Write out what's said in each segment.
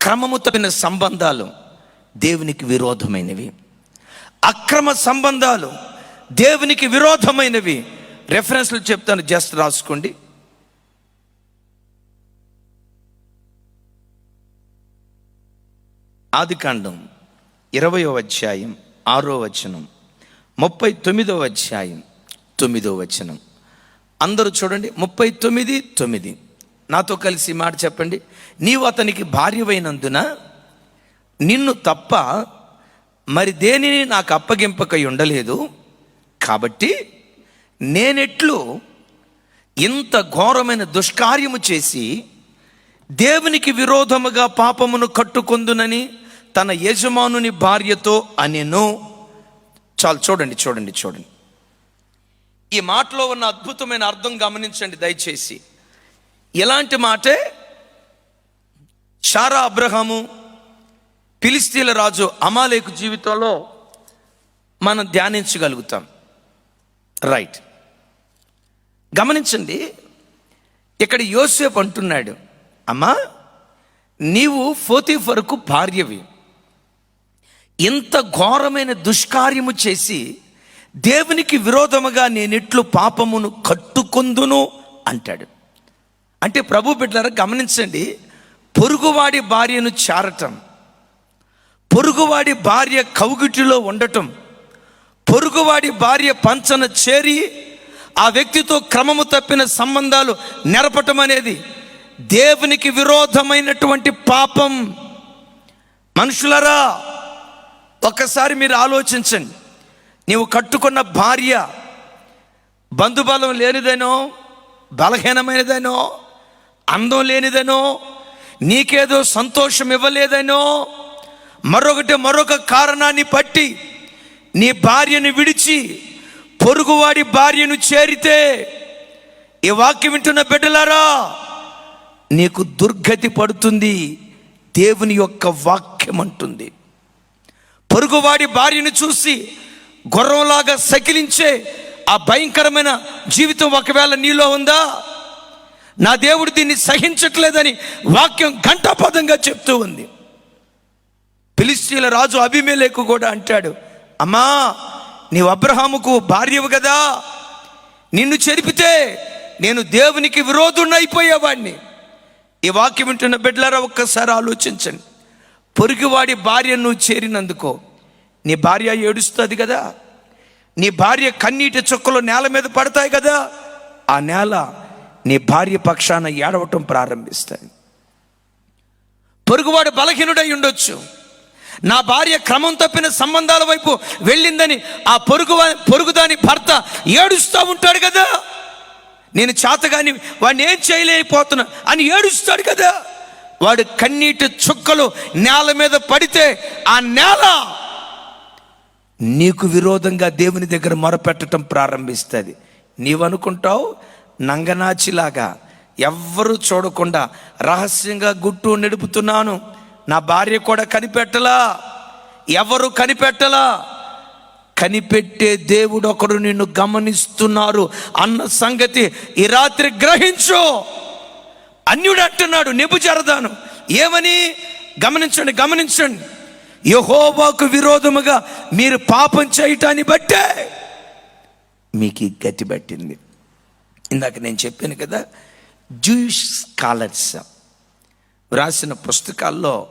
క్రమము తప్పిన సంబంధాలు దేవునికి విరోధమైనవి. అక్రమ సంబంధాలు దేవునికి విరోధమైనవి. రెఫరెన్స్లు చెప్తాను జస్ట్ రాసుకోండి. ఆదికాండం ఇరవయో అధ్యాయం ఆరో వచనం ముప్పై తొమ్మిదో అధ్యాయం తొమ్మిదో వచనం. అందరూ చూడండి ముప్పై తొమ్మిది తొమ్మిది. నాతో కలిసి మాట చెప్పండి. నీవు అతనికి భార్యవైనందున నిన్ను తప్ప మరి దేనిని నాకు అప్పగింపకై ఉండలేదు. కాబట్టి నేనెట్లు ఇంత ఘోరమైన దుష్కార్యము చేసి దేవునికి విరోధముగా పాపమును కట్టుకొందునని తన యజమానుని భార్యతో అనెను. చాలు చూడండి చూడండి చూడండి. ఈ మాటలో ఉన్న అద్భుతమైన అర్థం గమనించండి దయచేసి. ఎలాంటి మాటే షారా అబ్రహాము పిలిస్తీల రాజు అమాలేకు జీవితంలో మనం ధ్యానించగలుగుతాం. రైట్. గమనించండి ఇక్కడ యోసేపు అంటున్నాడు అమ్మా నీవు ఫోతిఫర్కు భార్యవి. ఇంత ఘోరమైన దుష్కార్యము చేసి దేవునికి విరోధముగా నేనెట్లు పాపమును కట్టుకొందును అంటాడు. అంటే ప్రభు బిడ్డలారా గమనించండి. పొరుగువాడి భార్యను చేరటం. పొరుగువాడి భార్య కౌగిటిలో ఉండటం. పొరుగువాడి భార్య పంచన చేరి ఆ వ్యక్తితో క్రమము తప్పిన సంబంధాలు నెరపటం అనేది దేవునికి విరోధమైనటువంటి పాపం. మనుషులరా ఒక్కసారి మీరు ఆలోచించండి. నీవు కట్టుకున్న భార్య బంధుబలం లేనిదేనో బలహీనమైనదేనో అందం లేనిదనో నీకేదో సంతోషం ఇవ్వలేదనో మరొకటి మరొక కారణాన్ని పట్టి నీ భార్యను విడిచి పొరుగువాడి భార్యను చేరితే ఈ వాక్యం వింటున్న బిడ్డలారా నీకు దుర్గతి పడుతుంది దేవుని యొక్క వాక్యం అంటుంది. పొరుగువాడి భార్యను చూసి గుర్రంలాగా సకిలించే ఆ భయంకరమైన జీవితం ఒకవేళ నీలో ఉందా? నా దేవుడు దీన్ని సహించట్లేదని వాక్యం ఘంటాపదంగా చెప్తూ ఉంది. ఫిలిస్తీన్ల రాజు అభిమేలేకు కూడా అంటాడు అమ్మా నీవు అబ్రహాముకు భార్యవు కదా. నిన్ను చెరిపితే నేను దేవునికి విరోధునైపోయేవాడిని ఈ వాక్యం వింటున్న బిడ్డలారా ఒక్కసారి ఆలోచించండి. పొరుగువాడి భార్య నువ్వు చేరినందుకో నీ భార్య ఏడుస్తుంది కదా. నీ భార్య కన్నీటి చుక్కలు నేల మీద పడతాయి కదా. ఆ నేల నీ భార్య పక్షాన ఏడవటం ప్రారంభిస్తాయి. పొరుగువాడు బలహీనుడై ఉండొచ్చు. నా భార్య క్రమం తప్పిన సంబంధాల వైపు వెళ్ళిందని ఆ పొరుగు పొరుగుదాని భర్త ఏడుస్తూ ఉంటాడు కదా. నేను చేతగాని వాడిని ఏం చేయలేకపోతున్నా అని ఏడుస్తాడు కదా. వాడు కన్నీటి చుక్కలు నేల మీద పడితే ఆ నేల నీకు విరోధంగా దేవుని దగ్గర మొరపెట్టడం ప్రారంభిస్తుంది. నీవనుకుంటావు? నంగనాచిలాగా ఎవ్వరూ చూడకుండా రహస్యంగా గుట్టు నడుపుతున్నాను. నా భార్య కూడా కనిపెట్టలా. ఎవరు కనిపెట్టలా? కనిపెట్టే దేవుడు ఒకడు నిన్ను గమనిస్తున్నారు అన్న సంగతి ఈ రాత్రి గ్రహించు. అన్యుడు అంటున్నాడు నెబుజరదాను. ఏమని? గమనించండి గమనించండి. యహోవాకు విరోధముగా మీరు పాపం చేయటాన్ని బట్టే మీకు గతి పట్టింది. ఇందాక నేను చెప్పాను కదా జూయిష్ స్కాలర్స్ వ్రాసిన పుస్తకాల్లో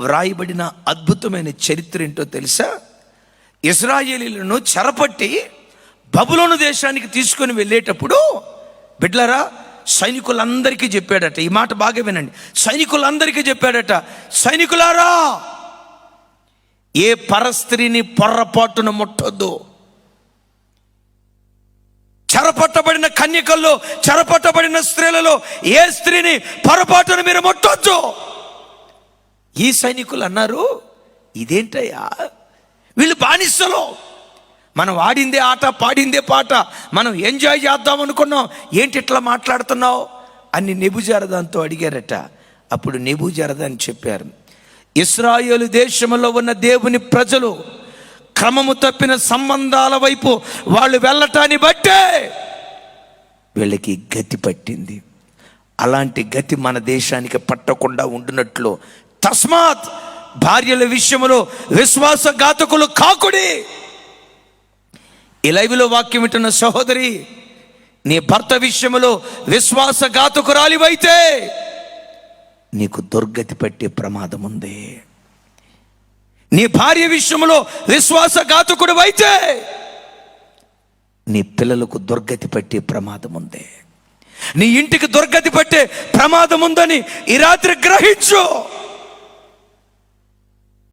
వ్రాయబడిన అద్భుతమైన చరిత్ర ఏంటో తెలుసా? ఇజ్రాయేలీలను చెరపట్టి బబులోను దేశానికి తీసుకొని వెళ్ళేటప్పుడు బిడ్లరా సైనికులందరికీ చెప్పాడట ఈ మాట బాగా వినండి. సైనికులందరికీ చెప్పాడట సైనికులారా ఏ పరస్త్రీని పొర్రపాటున ముట్టొద్దు. చెరపట్టబడిన కన్యకల్లో చెరపట్టబడిన స్త్రీలలో ఏ స్త్రీని పొరపాటున మీరు ముట్టొచ్చు? ఈ సైనికులు అన్నారు ఇదేంటయ్యా? వీళ్ళు బానిసలో. మనం ఆడిందే ఆట పాడిందే పాట మనం ఎంజాయ్ చేద్దాం అనుకున్నాం. ఏంటి ఇట్లా మాట్లాడుతున్నావు? అని నెబుజారదాంతో అడిగారట. అప్పుడు నెబుజారదాన్ని చెప్పారు ఇస్రాయేలు దేశంలో ఉన్న దేవుని ప్రజలు క్రమము తప్పిన సంబంధాల వైపు వాళ్ళు వెళ్ళటాన్ని బట్టే వీళ్ళకి గతి పట్టింది. అలాంటి గతి మన దేశానికి పట్టకుండా ఉండునట్లు తస్మాత్ భార్యల విషయంలో విశ్వాసఘాతకులు కాకుడి. ఈ లైవ్లో వాక్యం వింటున్న సహోదరి నీ భర్త విషయంలో విశ్వాసఘాతకురాలివైతే నీకు దుర్గతి పట్టే ప్రమాదం ఉంది నీ భార్య విషయంలో విశ్వాసఘాతకుడు అయితే నీ పిల్లలకు దుర్గతి పట్టే ప్రమాదం ఉంది. నీ ఇంటికి దుర్గతి పట్టే ప్రమాదం ఉందని ఈ రాత్రి గ్రహించు.